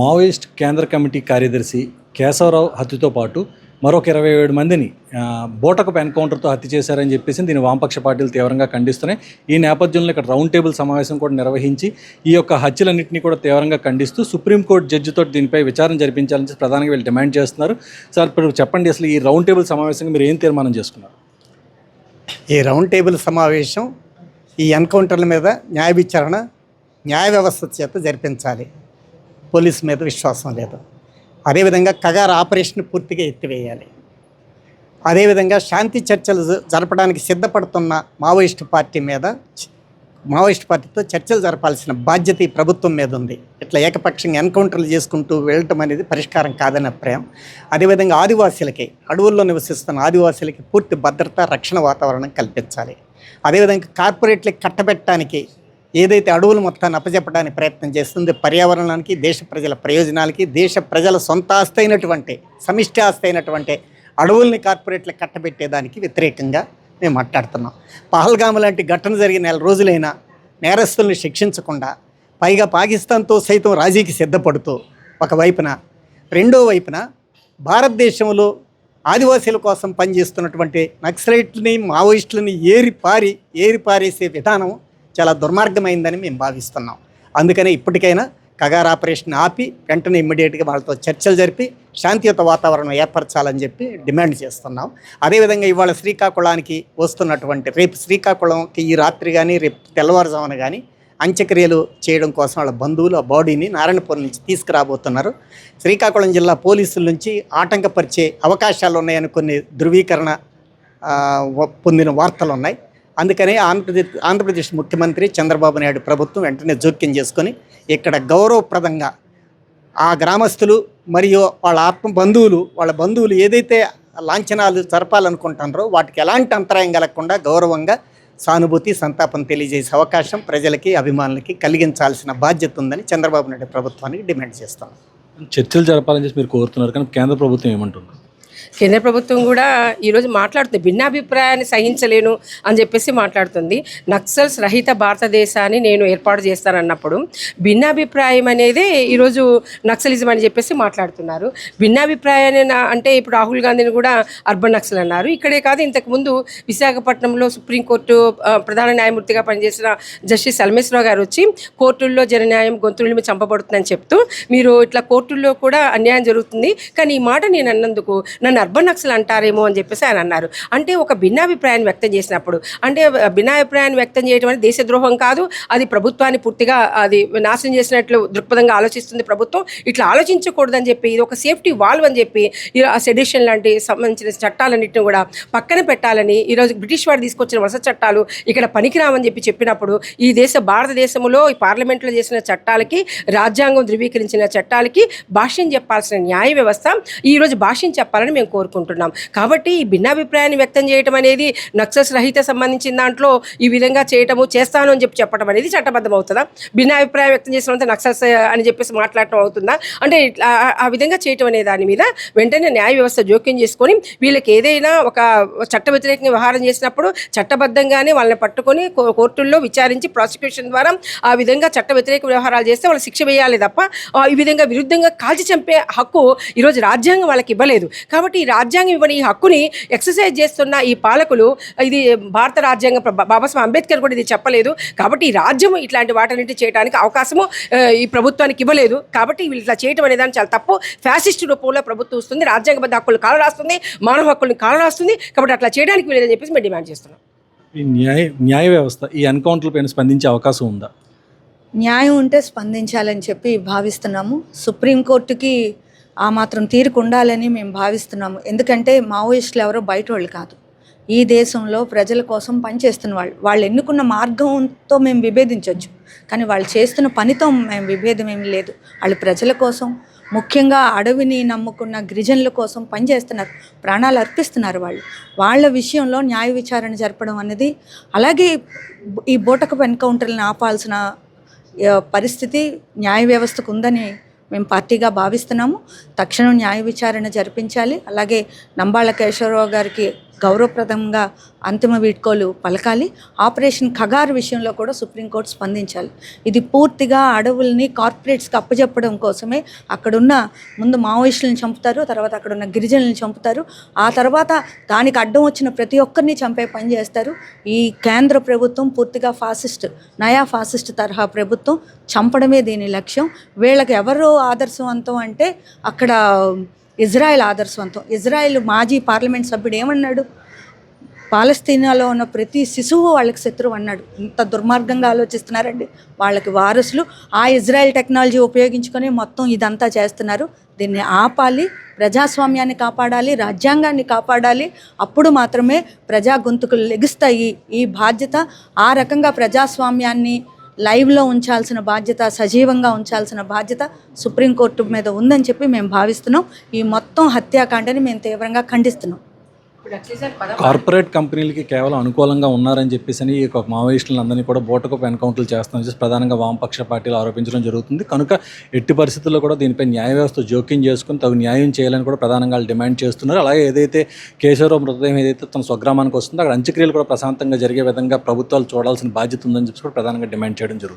Maoist కేంద్ర committee కార్యదర్శి కేశవరావు హత్యతో పాటు మరొక ఇరవై ఏడు మందిని బోటకపు ఎన్కౌంటర్తో హత్య చేశారని చెప్పేసి దీని వామపక్ష పార్టీలు తీవ్రంగా ఖండిస్తున్నాయి. ఈ నేపథ్యంలో ఇక్కడ రౌండ్ టేబుల్ సమావేశం కూడా నిర్వహించి ఈ యొక్క హత్యలన్నింటినీ కూడా తీవ్రంగా ఖండిస్తూ సుప్రీంకోర్టు జడ్జితో దీనిపై విచారణ జరిపించాలని ప్రధానంగా వీళ్ళు డిమాండ్ చేస్తున్నారు. సార్ ఇప్పుడు చెప్పండి అసలు ఈ రౌండ్ టేబుల్ సమావేశంగా మీరు ఏం తీర్మానం చేసుకున్నారు? ఈ రౌండ్ టేబుల్ సమావేశం ఈ ఎన్కౌంటర్ల మీద న్యాయ విచారణ న్యాయ వ్యవస్థ చేత జరిపించాలి. పోలీసు మీద విశ్వాసం లేదు. అదేవిధంగా కగార్ ఆపరేషన్ పూర్తిగా ఎత్తివేయాలి. అదేవిధంగా శాంతి చర్చలు జరపడానికి సిద్ధపడుతున్న మావోయిస్టు పార్టీ మీద మావోయిస్ట్ పార్టీతో చర్చలు జరపాల్సిన బాధ్యత ఈ ప్రభుత్వం మీద ఉంది. ఇట్లా ఏకపక్షంగా ఎన్కౌంటర్లు చేసుకుంటూ వెళ్ళటం అనేది పరిష్కారం కాదని అభిప్రాయం అదేవిధంగా ఆదివాసీలకి అడవుల్లో నివసిస్తున్న ఆదివాసీలకి పూర్తి భద్రత రక్షణ వాతావరణం కల్పించాలి. అదేవిధంగా కార్పొరేట్లకి కట్టబెట్టడానికి ఏదైతే అడవులు మొత్తాన్ని అప్పచెప్పడానికి ప్రయత్నం చేస్తుంది పర్యావరణానికి దేశ ప్రజల ప్రయోజనాలకి దేశ ప్రజల సొంత ఆస్తి అయినటువంటి సమిష్టి ఆస్తి అయినటువంటి అడవుల్ని కార్పొరేట్లకు కట్టబెట్టేదానికి వ్యతిరేకంగా మేము మాట్లాడుతున్నాం. పహల్గాము లాంటి ఘటన జరిగిన నెల రోజులైనా నేరస్తుల్ని శిక్షించకుండా పైగా పాకిస్తాన్తో సైతం రాజీకి సిద్ధపడుతూ ఒకవైపున రెండో వైపున భారతదేశంలో ఆదివాసీల కోసం పనిచేస్తున్నటువంటి నక్సలైట్లని మావోయిస్టులని ఏరి పారి ఏరి పారేసే విధానం చాలా దుర్మార్గమైందని మేము భావిస్తున్నాం. అందుకనే ఇప్పటికైనా కగార్ ఆపరేషన్ ఆపి వెంటనే ఇమ్మీడియట్గా వాళ్ళతో చర్చలు జరిపి శాంతియుత వాతావరణం ఏర్పరచాలని చెప్పి డిమాండ్ చేస్తున్నాం. అదేవిధంగా ఇవాళ శ్రీకాకుళానికి వస్తున్నటువంటి రేపు శ్రీకాకుళంకి ఈ రాత్రి కానీ రేపు తెల్లవారుజామున కానీ అంత్యక్రియలు చేయడం కోసం వాళ్ళ బంధువులు ఆ బాడీని నారాయణపురం నుంచి తీసుకురాబోతున్నారు. శ్రీకాకుళం జిల్లా పోలీసుల నుంచి ఆటంకపరిచే అవకాశాలు ఉన్నాయని కొన్ని ధృవీకరణ పొందిన వార్తలు ఉన్నాయి అందుకనే ఆంధ్రప్రదేశ్ ఆంధ్రప్రదేశ్ ముఖ్యమంత్రి చంద్రబాబు నాయుడు ప్రభుత్వం వెంటనే జోక్యం చేసుకొని ఇక్కడ గౌరవప్రదంగా ఆ గ్రామస్తులు మరియు వాళ్ళ ఆత్మ బంధువులు వాళ్ళ బంధువులు ఏదైతే లాంఛనాలు జరపాలనుకుంటున్నారో వాటికి ఎలాంటి అంతరాయం కలగకుండా గౌరవంగా సానుభూతి సంతాపం తెలియజేసే అవకాశం ప్రజలకి అభిమానులకి కలిగించాల్సిన బాధ్యత ఉందని చంద్రబాబు నాయుడు ప్రభుత్వానికి డిమాండ్ చేస్తాను చర్చలు జరపాలని చెప్పి మీరు కోరుతున్నారు. కానీ కేంద్ర ప్రభుత్వం ఏమంటుంది? కేంద్ర ప్రభుత్వం కూడా ఈరోజు మాట్లాడుతుంది. భిన్నాభిప్రాయాన్ని సహించలేను అని చెప్పేసి మాట్లాడుతుంది. నక్సల్స్ రహిత భారతదేశాన్ని నేను ఏర్పాటు చేస్తానన్నప్పుడు భిన్నాభిప్రాయం అనేది ఈరోజు నక్సలిజం అని చెప్పేసి మాట్లాడుతున్నారు. భిన్నాభిప్రాయాన్ని అంటే ఇప్పుడు రాహుల్ గాంధీని కూడా అర్బన్ నక్సల్ అన్నారు. ఇక్కడే కాదు ఇంతకుముందు విశాఖపట్నంలో సుప్రీంకోర్టు ప్రధాన న్యాయమూర్తిగా పనిచేసిన జస్టిస్ అల్మేశ్వరరావు గారు వచ్చి కోర్టుల్లో జనన్యాయం గొంతులు చంపబడుతుందని చెప్తూ మీరు ఇట్లా కోర్టుల్లో కూడా అన్యాయం జరుగుతుంది. కానీ ఈ మాట నేను అన్నందుకు నన్ను అర్బన్ నక్సల్ అంటారేమో అని చెప్పేసి ఆయన అన్నారు. అంటే ఒక భిన్నాభిప్రాయాన్ని వ్యక్తం చేసినప్పుడు అంటే భిన్నాభిప్రాయాన్ని వ్యక్తం చేయడం అనేది దేశద్రోహం కాదు అది ప్రభుత్వాన్ని పూర్తిగా అది నాశనం చేసినట్లు దృక్పథంగా ఆలోచిస్తుంది ప్రభుత్వం. ఇట్లా ఆలోచించకూడదని చెప్పి ఇది ఒక సేఫ్టీ వాల్వ్ అని చెప్పి ఈ ఆ సెడిషన్ లాంటి సంబంధించిన చట్టాలన్నింటిని కూడా పక్కన పెట్టాలని ఈరోజు బ్రిటిష్ వారు తీసుకొచ్చిన వలస చట్టాలు ఇక్కడ పనికిరామని చెప్పి చెప్పినప్పుడు ఈ దేశ భారతదేశంలో ఈ పార్లమెంట్లో చేసిన చట్టాలకి రాజ్యాంగం ధృవీకరించిన చట్టాలకి భాష్యం చెప్పాల్సిన న్యాయ వ్యవస్థ ఈరోజు భాష్యం చెప్పాలని మేము కోరుకుంటున్నాం. కాబట్టి ఈ భిన్నాభిప్రాయాన్ని వ్యక్తం చేయటం అనేది నక్సల్స్ రహిత సంబంధించిన దాంట్లో ఈ విధంగా చేయటము చేస్తాను అని చెప్పి చెప్పడం అనేది చట్టబద్ధం అవుతుందా భిన్నాభిప్రాయం వ్యక్తం చేసినంత నక్సల్స్ అని చెప్పేసి మాట్లాడటం అవుతుందా? అంటే ఆ- విధంగా చేయటం అనే దాని మీద వెంటనే న్యాయ వ్యవస్థ జోక్యం చేసుకొని వీళ్ళకి ఏదైనా ఒక చట్ట వ్యతిరేకంగా వ్యవహారం చేసినప్పుడు చట్టబద్ధంగానే వాళ్ళని పట్టుకొని కోర్టుల్లో విచారించి ప్రాసిక్యూషన్ ద్వారా ఆ విధంగా చట్ట వ్యతిరేక వ్యవహారాలు చేస్తే వాళ్ళు శిక్ష వేయాలి తప్ప ఈ విధంగా విరుద్ధంగా కాల్చి చంపే హక్కు ఈరోజు రాజ్యాంగం వాళ్ళకి ఇవ్వలేదు. కాబట్టి ఈ రాజ్యాంగం ఇవ్వని ఈ హక్కుని ఎక్సర్సైజ్ చేస్తున్న ఈ పాలకులు ఇది భారత రాజ్యాంగం బాబాసాహెబ్ అంబేద్కర్ కూడా ఇది చెప్పలేదు. కాబట్టి ఈ రాజ్యం ఇట్లాంటి వాటన్నిటి చేయడానికి అవకాశము ఈ ప్రభుత్వానికి ఇవ్వలేదు. కాబట్టి వీళ్ళు ఇట్లా చేయడం అనేది దాన్ని చాలా తప్పు. ఫ్యాసిస్ట్ రూపంలో ప్రభుత్వం వస్తుంది రాజ్యాంగబద్ధ హక్కులు కాల రాస్తుంది మానవ హక్కులను కాల రాస్తుంది. కాబట్టి అట్లా చేయడానికి వీలేదని చెప్పేసి మేము డిమాండ్ చేస్తున్నాం. ఈ న్యాయ న్యాయ వ్యవస్థ ఈ ఎన్కౌంటర్ల పైన స్పందించే అవకాశం ఉందా? న్యాయం ఉంటే స్పందించాలని చెప్పి భావిస్తున్నాము. సుప్రీంకోర్టుకి ఆ మాత్రం తీరుకు ఉండాలని మేము భావిస్తున్నాము. ఎందుకంటే మావోయిస్టులు ఎవరో బయట వాళ్ళు కాదు. ఈ దేశంలో ప్రజల కోసం పనిచేస్తున్న వాళ్ళు. వాళ్ళు ఎన్నుకున్న మార్గంతో మేము విభేదించవచ్చు కానీ వాళ్ళు చేస్తున్న పనితో మేము విభేదం ఏమి లేదు. వాళ్ళు ప్రజల కోసం ముఖ్యంగా అడవిని నమ్ముకున్న గిరిజనుల కోసం పనిచేస్తున్నారు. ప్రాణాలు అర్పిస్తున్నారు వాళ్ళు. వాళ్ళ విషయంలో న్యాయ విచారణ జరపడం అనేది అలాగే ఈ బూటకపు ఎన్కౌంటర్లను ఆపాల్సిన పరిస్థితి న్యాయ వ్యవస్థకు ఉందని మేము పార్టీగా భావిస్తున్నాము. తక్షణం న్యాయ విచారణ జరిపించాలి. అలాగే నంబాళ్ళ కేశవరావు గారికి గౌరవప్రదంగా అంతిమ వీడ్కోలు పలకాలి. ఆపరేషన్ ఖగార్ విషయంలో కూడా సుప్రీంకోర్టు స్పందించాలి. ఇది పూర్తిగా అడవుల్ని కార్పొరేట్స్కి అప్పచెప్పడం కోసమే. అక్కడున్న ముందు మావోయిస్టులను చంపుతారు తర్వాత అక్కడున్న గిరిజనులను చంపుతారు. ఆ తర్వాత దానికి అడ్డం వచ్చిన ప్రతి ఒక్కరిని చంపే పని చేస్తారు. ఈ కేంద్ర ప్రభుత్వం పూర్తిగా ఫాసిస్ట్ నయా ఫాసిస్ట్ తరహా ప్రభుత్వం. చంపడమే దీని లక్ష్యం. వీళ్ళకి ఎవరు ఆదర్శవంతం అంటే అక్కడ ఇజ్రాయెల్ ఆదర్శవంతం. ఇజ్రాయెల్ మాజీ పార్లమెంట్ సభ్యుడు ఏమన్నాడు? పాలస్తీనాలో ఉన్న ప్రతి శిశువు వాళ్ళకి శత్రువు అన్నాడు. ఇంత దుర్మార్గంగా ఆలోచిస్తున్నారండి. వాళ్ళకి వారసులు ఆ ఇజ్రాయెల్ టెక్నాలజీ ఉపయోగించుకొని మొత్తం ఇదంతా చేస్తున్నారు. దీన్ని ఆపాలి ప్రజాస్వామ్యాన్ని కాపాడాలి రాజ్యాంగాన్ని కాపాడాలి. అప్పుడు మాత్రమే ప్రజా గొంతుకులు లెగుస్తాయి. ఈ బాధ్యత ఆ రకంగా ప్రజాస్వామ్యాన్ని లైవ్లో ఉంచాల్సిన బాధ్యత సజీవంగా ఉంచాల్సిన బాధ్యత సుప్రీంకోర్టు మీద ఉందని చెప్పి మేము భావిస్తున్నాం. ఈ మొత్తం హత్యాకాండని మేము తీవ్రంగా ఖండిస్తున్నాం. కార్పొరేట్ కంపెనీలకి కేవలం అనుకూలంగా ఉన్నారని చెప్పేసి అని ఈ యొక్క మావోయిస్టులందరినీ కూడా బోటకపు ఎన్కౌంటర్లు చేస్తామని చెప్పి ప్రధానంగా వామపక్ష పార్టీలు ఆరోపించడం జరుగుతుంది. కనుక ఎట్టి పరిస్థితుల్లో కూడా దీనిపై న్యాయ వ్యవస్థ జోక్యం చేసుకుని తగు న్యాయం చేయాలని కూడా ప్రధానంగా వాళ్ళు డిమాండ్ చేస్తున్నారు. అలాగే ఏదైతే కేశవరావు మృతదేహం ఏదైతే తన స్వగ్రామానికి వస్తుందో అక్కడ అంత్యక్రియలు కూడా ప్రశాంతంగా జరిగే విధంగా ప్రభుత్వాలు చూడాల్సిన బాధ్యత ఉందని చెప్పి కూడా ప్రధానంగా డిమాండ్ చేయడం జరుగుతుంది.